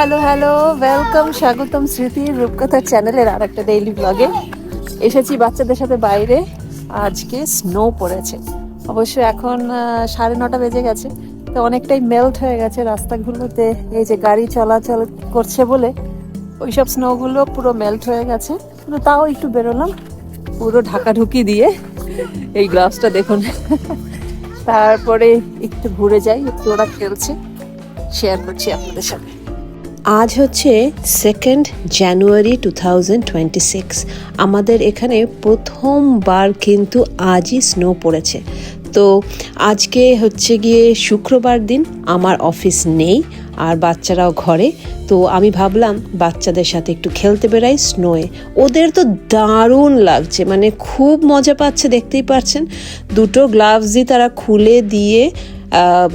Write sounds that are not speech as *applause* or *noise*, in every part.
Hello hello welcome স্বাগতম স্মৃতি রূপকথার চ্যানেলের আর একটা ডেইলি ব্লগে এসেছি বাচ্চাদের সাথে বাইরে। আজকে স্নো পড়েছে। অবশ্য এখন সাড়ে নটা বেজে গেছে। তো অনেকটাই মেল্ট হয়ে গেছে রাস্তাগুলোতে। এই যে গাড়ি চলাচল করছে বলে ওইসব স্নোগুলো পুরো মেল্ট হয়ে গেছে। কিন্তু তাও একটু বেরোলাম। পুরো ঢাকাঢুকি দিয়ে এই গ্লাভসটা দেখুন। তারপরে একটু ঘুরে যাই। একটু ওরা খেলছে। শেয়ার করছি আপনাদের সাথে। আজ হচ্ছে সেকেন্ড জানুয়ারি টু আমাদের এখানে প্রথমবার কিন্তু আজই স্নো পড়েছে। তো আজকে হচ্ছে গিয়ে শুক্রবার দিন, আমার অফিস নেই আর বাচ্চারাও ঘরে। তো আমি ভাবলাম বাচ্চাদের সাথে একটু খেলতে বেরাই স্নোয়ে ওদের তো দারুণ লাগছে মানে খুব মজা পাচ্ছে, দেখতেই পাচ্ছেন দুটো গ্লাভসই তারা খুলে দিয়ে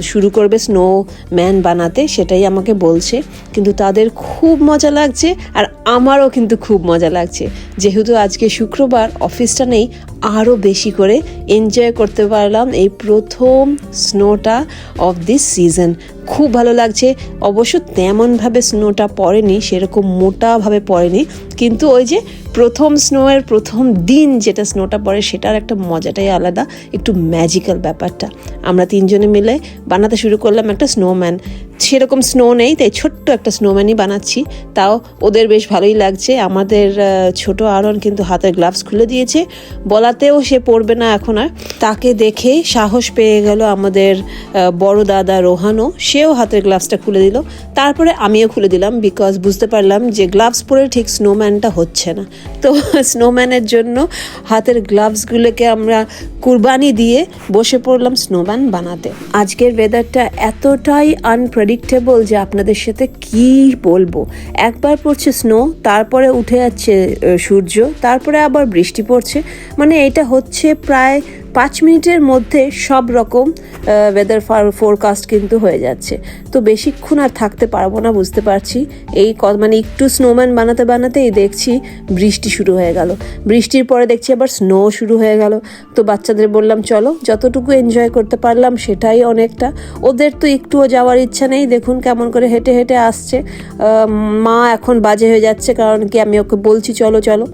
শুরু করবে স্নো ম্যান বানাতে, সেটাই আমাকে বলছে। কিন্তু তাদের খুব মজা লাগছে আর আমারও কিন্তু খুব মজা লাগছে। যেহেতু আজকে শুক্রবার অফিসটা নেই আরও বেশি করে এনজয় করতে পারলাম এই প্রথম স্নোটা অফ দিস সিজন খুব ভালো লাগছে। অবশ্য তেমনভাবে স্নোটা পড়েনি, সেরকম মোটাভাবে পড়েনি। কিন্তু ওই যে প্রথম স্নোয়ের প্রথম দিন যেটা স্নোটা পড়ে, সেটার একটা মজাটাই আলাদা, একটু ম্যাজিক্যাল ব্যাপারটা। আমরা তিনজনে মিলে বানাতে শুরু করলাম একটা স্নোম্যান সেরকম স্নো নেই, তাই ছোট্ট একটা স্নোম্যানই বানাচ্ছি। তাও ওদের বেশ ভালোই লাগছে। আমাদের ছোট আরন কিন্তু হাতের গ্লাভস খুলে দিয়েছে। বলাতেও সে পরবে না এখন আর। তাকে দেখে সাহস পেয়ে গেল আমাদের বড় দাদা রোহানও। সেও হাতের গ্লাভসটা খুলে দিল। তারপরে আমিও খুলে দিলাম বিকজ বুঝতে পারলাম যে গ্লাভস পরে ঠিক স্নোম্যানটা হচ্ছে না। তো *laughs* স্নোম্যানের জন্য হাতের গ্লাভসগুলোকে আমরা কুরবানি দিয়ে বসে পড়লাম স্নোম্যান বানাতে। আজকের ওয়েদারটা এতটাই আনপ্রেডিক্টেবল যে আপনাদের সাথে কি বলব। একবার পড়ছে স্নো তারপরে উঠে যাচ্ছে সূর্য, তারপরে আবার বৃষ্টি পড়ছে। মানে এটা হচ্ছে প্রায় পাঁচ মিনিটের মধ্যে সব রকম ওয়েদার ফোরকাস্ট কিন্তু হয়ে যাচ্ছে। তো বেশিক্ষণ আর থাকতে পারব না, বুঝতে পারছি। এই মানে একটু স্নোম্যান বানাতে বানাতেই দেখছি বৃষ্টি শুরু হয়ে গেল। বৃষ্টির পরে দেখছি আবার স্নো শুরু হয়ে গেল। তো বাচ্চাদের বললাম, চলো, যতটুকু এনজয় করতে পারলাম সেটাই অনেকটা। ওদের তো একটুও যাওয়ার ইচ্ছা নেই, দেখুন কেমন করে হেঁটে হেঁটে আসছে। মা এখন বাজে হয়ে যাচ্ছে, কারণ কি আমি ওকে বলছি, চলো চলো।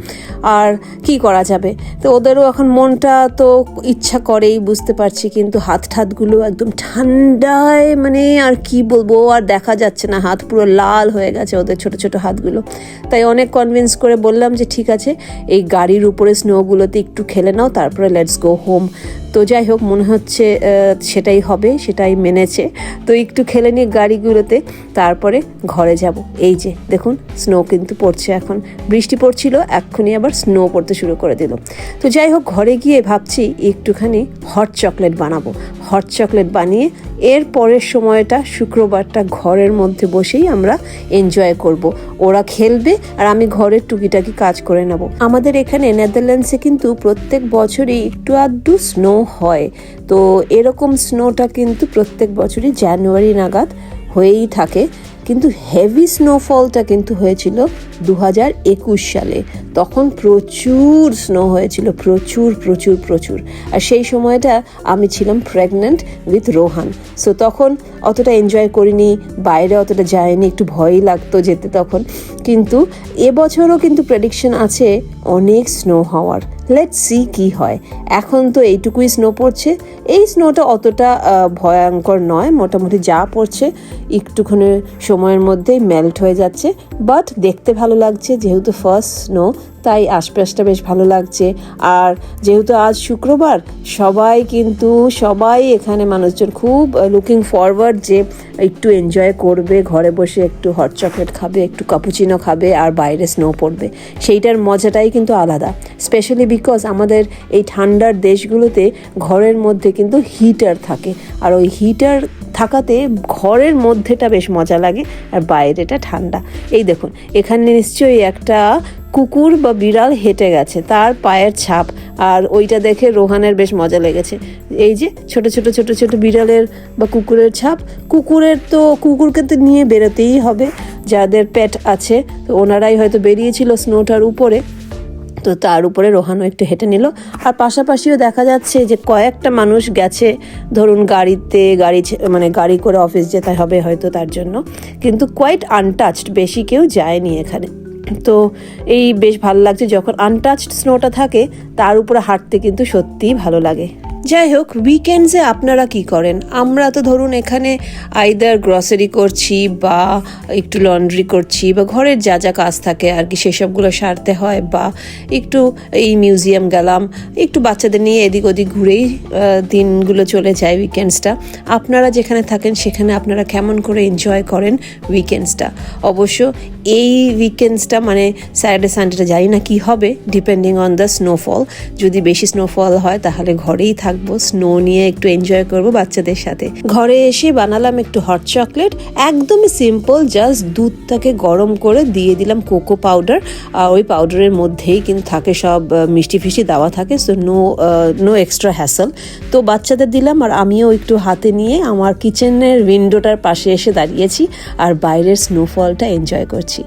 আর কি করা যাবে? তো ওদেরও এখন মনটা তো ইচ্ছা করেই বুঝতে পারছি, কিন্তু হাত ঠাতগুলো একদম ঠান্ডায় মানে আর কি বলব, আর দেখা যাচ্ছে না। হাত পুরো লাল হয়ে গেছে ওদের ছোট ছোট হাতগুলো। তাই অনেক কনভিন্স করে বললাম যে, ঠিক আছে, এই গাড়ির উপরে স্নোগুলোতে একটু খেলে নাও, তারপরে লেটস গো হোম তো যাই হোক, মনে হচ্ছে সেটাই হবে, সেটাই মেনেছে। তো একটু খেলে নিয়ে গাড়িগুলোতে, তারপরে ঘরে যাব। এই যে, দেখুন স্নো কিন্তু পড়ছে এখন। বৃষ্টি পড়ছিল, এক্ষুনি আবার স্নো পড়তে শুরু করে দিল। তো যাই হোক, ঘরে গিয়ে ভাবছি, একটুখানি হট চকলেট বানাবো। হট চকলেট বানিয়ে, এর পরের সময়টা, শুক্রবারটা ঘরের মধ্যে বসেই আমরা এনজয় করব। ওরা খেলবে, আর আমি ঘরের টুকিটাকি কাজ করে নেব। আমাদের এখানে নেদারল্যান্ডসে কিন্তু প্রত্যেক বছরই একটু আধটু স্নো হয়। তো এরকম স্নোটা কিন্তু প্রত্যেক বছরই জানুয়ারি নাগাদ হয়েই থাকে। কিন্তু হেভি স্নোফলটা কিন্তু হয়েছিল দু হাজার একুশ সালে। তখন প্রচুর স্নো হয়েছিল, প্রচুর প্রচুর প্রচুর। আর সেই সময়টা আমি ছিলাম প্রেগনেন্ট উইথ রোহান সো তখন অতটা এনজয় করিনি, বাইরে অতটা যায়নি, একটু ভয়ই লাগতো যেতে তখন। কিন্তু এবছরও কিন্তু প্রেডিকশন আছে অনেক স্নো হওয়ার। লেট সি কি হয়। এখন তো এইটুকুই স্নো পড়ছে। এই স্নোটা অতটা ভয়ঙ্কর নয়। মোটামুটি যা পড়ছে, একটুখানি সময়ের মধ্যেই মেল্ট হয়ে যাচ্ছে। বাট দেখতে ভালো লাগছে, যেহেতু ফার্স্ট স্নো তাই আশপাশটা বেশ ভালো লাগছে। আর যেহেতু আজ শুক্রবার, সবাই কিন্তু, সবাই এখানে মানুষজন খুব লুকিং ফরওয়ার্ড যে একটু এনজয় করবে, ঘরে বসে একটু হট চকলেট খাবে, একটু কাপুচিনো খাবে, আর বাইরে স্নো পড়বে। সেইটার মজাটাই কিন্তু আলাদা। স্পেশালি বিকজ আমাদের এই ঠান্ডার দেশগুলোতে ঘরের মধ্যে কিন্তু হিটার থাকে। আর ওই হিটার থাকাতে ঘরের মধ্যেটা বেশ মজা লাগে আর বাইরেটা ঠান্ডা। এই দেখুন, এখানে নিশ্চয়ই একটা কুকুর বা বিড়াল হেঁটে গেছে, তার পায়ের ছাপ, আর ওইটা দেখে রোহানের বেশ মজা লেগেছে। এই যে ছোট ছোট ছোট ছোট বিড়ালের বা কুকুরের ছাপ, কুকুরের তো, কুকুরকে তো নিয়ে বেরোতেই হবে, যাদের পেট আছে, তো ওনারাই হয়তো বেরিয়েছিল স্নোটার উপরে। তো তার উপরে রোহানও একটু হেঁটে নিল। আর পাশাপাশিও দেখা যাচ্ছে যে কয়েকটা মানুষ গেছে, ধরুন গাড়িতে গাড়ি মানে গাড়ি করে অফিস যেতে হবে হয়তো তার জন্য। কিন্তু কোয়াইট আনটাচড বেশি কেউ যায়নি এখানে। তো এই বেশ ভালো লাগছে যখন আনটাচড স্নোটা থাকে, তার উপরে হাঁটতে কিন্তু সত্যিই ভালো লাগে। যাই হোক উইকেন্ডসে আপনারা কি করেন? আমরা তো ধরুন এখানে আইদার গ্রসারি করছি বা একটু লন্ড্রি করছি বা ঘরের যা যা কাজ থাকে আর কি, সেসবগুলো সারতে হয় বা একটু এই মিউজিয়াম গেলাম, একটু বাচ্চাদের নিয়ে এদিক ওদিক ঘুরেই দিনগুলো চলে যায় উইকেন্ডসটা আপনারা যেখানে থাকেন, সেখানে আপনারা কেমন করে এনজয় করেন উইকেন্ডসটা অবশ্য এই উইকেন্ডসটা মানে স্যাটারডে সানডেটা জানি না কি হবে ডিপেন্ডিং অন দ্য স্নোফল যদি বেশি স্নোফল হয়, তাহলে ঘরেই থাকব স্নো নিয়ে একটু এনজয় করব বাচ্চাদের সাথে। ঘরে এসে বানালাম একটু হট চকলেট একদমই সিম্পল জাস্ট দুধটাকে গরম করে দিয়ে দিলাম কোকো পাউডার আর ওই পাউডারের মধ্যেই কিন্তু থাকে সব মিষ্টি ফিষ্টি দেওয়া থাকে so no no extra hassle তো বাচ্চাদের দিলাম, আর আমিও একটু হাতে নিয়ে আমার কিচেনের উইন্ডোটার পাশে এসে দাঁড়িয়েছি, আর বাইরের স্নোফলটা এনজয় করছি।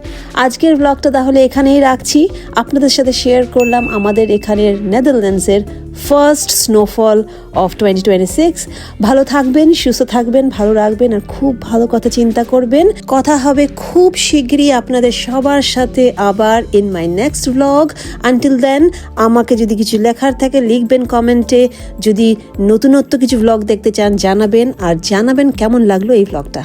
আজকের ব্লগটা তাহলে এখানেই রাখছি। আপনাদের সাথে শেয়ার করলাম আমাদের এখানের নেদারল্যান্ডসের first snowfall of twenty twenty six ভালো থাকবেন, সুস্থ থাকবেন, ভালো রাখবেন আর খুব ভালো কথা চিন্তা করবেন। কথা হবে খুব শীঘ্রই আপনাদের সবার সাথে আবার in my next blog until then আমাকে যদি কিছু লেখার থাকে, লিখবেন কমেন্টে। যদি নতুনত্ব কিছু ব্লগ দেখতে চান, জানাবেন। আর জানাবেন কেমন লাগল এই ব্লগটা